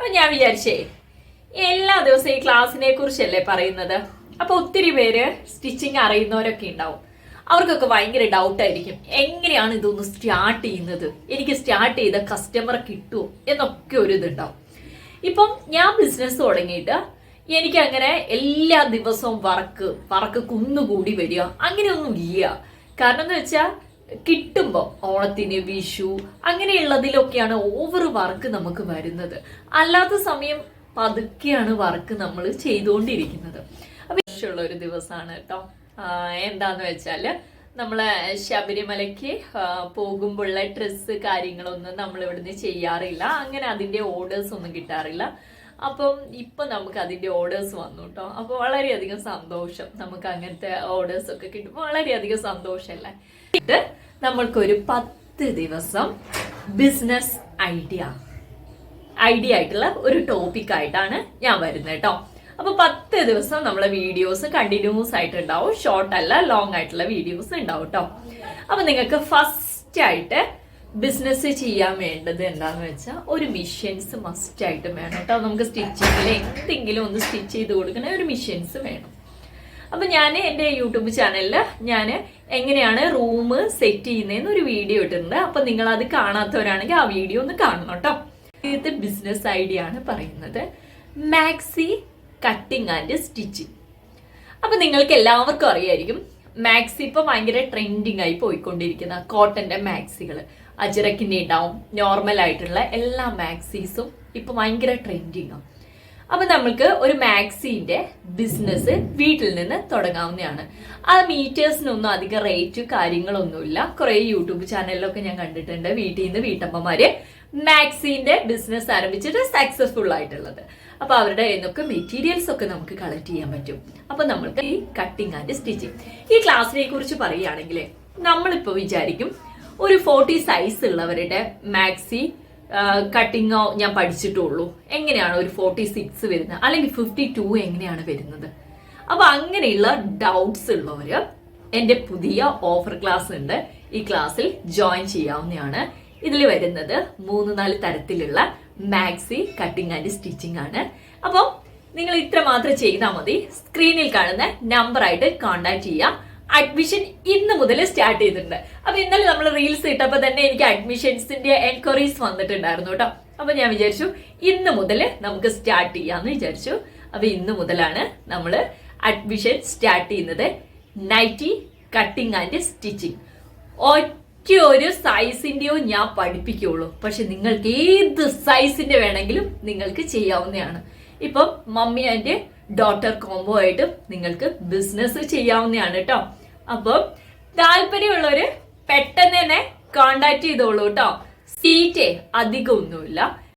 അപ്പൊ ഞാൻ വിചാരിച്ചേ എല്ലാ ദിവസവും ഈ ക്ലാസ്സിനെ കുറിച്ചല്ലേ പറയുന്നത്? അപ്പൊ ഒത്തിരി പേര് സ്റ്റിച്ചിങ് അറിയുന്നവരൊക്കെ ഉണ്ടാവും. അവർക്കൊക്കെ ഭയങ്കര ഡൗട്ട് ആയിരിക്കും എങ്ങനെയാണ് ഇതൊന്ന് സ്റ്റാർട്ട് ചെയ്യുന്നത്? എനിക്ക് സ്റ്റാർട്ട് ചെയ്ത കസ്റ്റമർ കിട്ടുമോ എന്നൊക്കെ ഒരു ഇതുണ്ടാവും. ഇപ്പം ഞാൻ ബിസിനസ് തുടങ്ങിയിട്ട് എനിക്ക് അങ്ങനെ എല്ലാ ദിവസവും വർക്ക് വർക്ക് കുന്നുകൂടി വരിക. അങ്ങനെയൊന്നും ഇല്ല. കാരണം എന്ന് വെച്ചാൽ കിട്ടുമ്പോൾ ഓണത്തിന് വിഷു അങ്ങനെയുള്ളതിലൊക്കെയാണ് ഓവർ വർക്ക് നമുക്ക് വരുന്നത്. അല്ലാത്ത സമയം പതുക്കെയാണ് വർക്ക് നമ്മൾ ചെയ്തുകൊണ്ടിരിക്കുന്നത്. അപ്പൊ ഒരു ദിവസമാണ് കേട്ടോ. എന്താന്ന് വെച്ചാൽ നമ്മൾ ശബരിമലയ്ക്ക് പോകുമ്പോഴുള്ള ഡ്രസ്സ് കാര്യങ്ങളൊന്നും നമ്മൾ ഇവിടുന്ന് ചെയ്യാറില്ല. അങ്ങനെ അതിന്റെ ഓർഡേഴ്സ് ഒന്നും കിട്ടാറില്ല. അപ്പം ഇപ്പൊ നമുക്ക് അതിന്റെ ഓർഡേഴ്സ് വന്നു കേട്ടോ. അപ്പൊ വളരെയധികം സന്തോഷം നമുക്ക് അങ്ങനത്തെ ഓർഡേഴ്സ് ഒക്കെ കിട്ടുമ്പോൾ വളരെയധികം സന്തോഷമല്ലേ നമ്മൾക്കൊരു പത്ത് ദിവസം ബിസിനസ് ഐഡിയ ഐഡിയ ആയിട്ടുള്ള ഒരു ടോപ്പിക് ആയിട്ടാണ് ഞാൻ വരുന്നത് കേട്ടോ അപ്പൊ പത്ത് ദിവസം നമ്മളെ വീഡിയോസ് കണ്ടിന്യൂസ് ആയിട്ട് ഉണ്ടാവും ഷോർട്ട് അല്ല ലോങ് ആയിട്ടുള്ള വീഡിയോസ് ഉണ്ടാവും കേട്ടോ അപ്പൊ നിങ്ങൾക്ക് ഫസ്റ്റ് ആയിട്ട് ബിസിനസ് ചെയ്യാൻ വേണ്ടത് എന്താന്ന് വെച്ചാൽ ഒരു മിഷ്യൻസ് മസ്റ്റ് ആയിട്ട് വേണം കേട്ടോ നമുക്ക് സ്റ്റിച്ചിങ്ങിൽ എന്തെങ്കിലും ഒന്ന് സ്റ്റിച്ച് ചെയ്ത് കൊടുക്കണ ഒരു മിഷ്യൻസ് വേണം. അപ്പൊ ഞാൻ എന്റെ യൂട്യൂബ് ചാനലിൽ ഞാൻ എങ്ങനെയാണ് റൂം സെറ്റ് ചെയ്യുന്നതെന്ന് ഒരു വീഡിയോ ഇട്ടിട്ടുണ്ട്. അപ്പൊ നിങ്ങൾ അത് കാണാത്തവരാണെങ്കിൽ ആ വീഡിയോ ഒന്ന് കാണണം കേട്ടോ. ഇത് ബിസിനസ് ഐഡിയ ആണ് പറയുന്നത്. Maxi cutting and stitching. അപ്പൊ നിങ്ങൾക്ക് എല്ലാവർക്കും അറിയായിരിക്കും മാക്സി ഇപ്പൊ ഭയങ്കര ട്രെൻഡിങ് ആയി പോയിക്കൊണ്ടിരിക്കുന്ന കോട്ടന്റെ മാക്സികൾ അജിറക്കിന്റെ ഉണ്ടാവും നോർമൽ ആയിട്ടുള്ള എല്ലാ മാക്സീസും ഇപ്പൊ ഭയങ്കര ട്രെൻഡിങ് ആണ് അപ്പൊ നമ്മൾക്ക് ഒരു മാക്സിന്റെ ബിസിനസ് വീട്ടിൽ നിന്ന് തുടങ്ങാവുന്നതാണ്. ആ മീറ്റേഴ്സിനൊന്നും അധികം റേറ്റ് കാര്യങ്ങളൊന്നുമില്ല. കുറെ യൂട്യൂബ് ചാനലിലൊക്കെ ഞാൻ കണ്ടിട്ടുണ്ട് വീട്ടിൽ നിന്ന് വീട്ടമ്മമാര് മാക്സിന്റെ ബിസിനസ് ആരംഭിച്ചിട്ട് സക്സസ്ഫുൾ ആയിട്ടുള്ളത്. അപ്പൊ അവരുടെ എന്തൊക്കെ മെറ്റീരിയൽസ് ഒക്കെ നമുക്ക് കളക്ട് ചെയ്യാൻ പറ്റും. അപ്പൊ നമ്മൾക്ക് ഈ കട്ടിങ് ആൻഡ് സ്റ്റിച്ചിങ് ഈ ക്ലാസ്സിനെ കുറിച്ച് പറയുകയാണെങ്കിൽ നമ്മളിപ്പോ വിചാരിക്കും ഒരു ഫോർട്ടി സൈസ് ഉള്ളവരുടെ മാക്സി കട്ടിങ്ങോ ഞാൻ പഠിച്ചിട്ടുള്ളൂ. എങ്ങനെയാണ് ഒരു ഫോർട്ടി സിക്സ് വരുന്നത്? അല്ലെങ്കിൽ ഫിഫ്റ്റി ടു എങ്ങനെയാണ് വരുന്നത്? അപ്പൊ അങ്ങനെയുള്ള ഡൗട്ട്സ് ഉള്ളവര് എന്റെ പുതിയ ഓഫർ ക്ലാസ് ഉണ്ട്. ഈ ക്ലാസ്സിൽ ജോയിൻ ചെയ്യാവുന്നതാണ്. ഇതിൽ വരുന്നത് മൂന്ന് നാല് തരത്തിലുള്ള മാക്സി കട്ടിങ് ആൻഡ് സ്റ്റിച്ചിങ് ആണ്. അപ്പോൾ നിങ്ങൾ ഇത്ര മാത്രം ചെയ്താൽ മതി. സ്ക്രീനിൽ കാണുന്ന നമ്പറായിട്ട് കോൺടാക്ട് ചെയ്യാം. അഡ്മിഷൻ ഇന്ന് മുതൽ സ്റ്റാർട്ട് ചെയ്തിട്ടുണ്ട്. അപ്പൊ ഇന്നലെ നമ്മൾ റീൽസ് ഇട്ടപ്പോ തന്നെ എനിക്ക് അഡ്മിഷൻസിന്റെ എൻക്വയറീസ് വന്നിട്ടുണ്ടായിരുന്നു കേട്ടോ. അപ്പൊ ഞാൻ വിചാരിച്ചു ഇന്ന് മുതൽ നമുക്ക് സ്റ്റാർട്ട് ചെയ്യാന്ന് വിചാരിച്ചു. അപ്പൊ ഇന്ന് മുതലാണ് നമ്മൾ അഡ്മിഷൻ സ്റ്റാർട്ട് ചെയ്യുന്നത്. നൈറ്റി കട്ടിങ് ആൻഡ് സ്റ്റിച്ചിങ് ഒറ്റ ഒരു സൈസിന്റെയോ ഞാൻ പഠിപ്പിക്കുള്ളൂ. പക്ഷെ നിങ്ങൾക്ക് ഏത് സൈസിന്റെ വേണമെങ്കിലും നിങ്ങൾക്ക് ചെയ്യാവുന്നതാണ്. ഇപ്പം മമ്മി ആൻഡ് ഡോട്ടർ കോംബോ ആയിട്ട് നിങ്ങൾക്ക് ബിസിനസ് ചെയ്യാവുന്നതാണ് കേട്ടോ. അപ്പം താല്പര്യമുള്ളവര് പെട്ടെന്ന് തന്നെ കോണ്ടാക്ട് ചെയ്തോളൂ കേട്ടോ സീറ്റേ അധികം ഒന്നുമില്ല.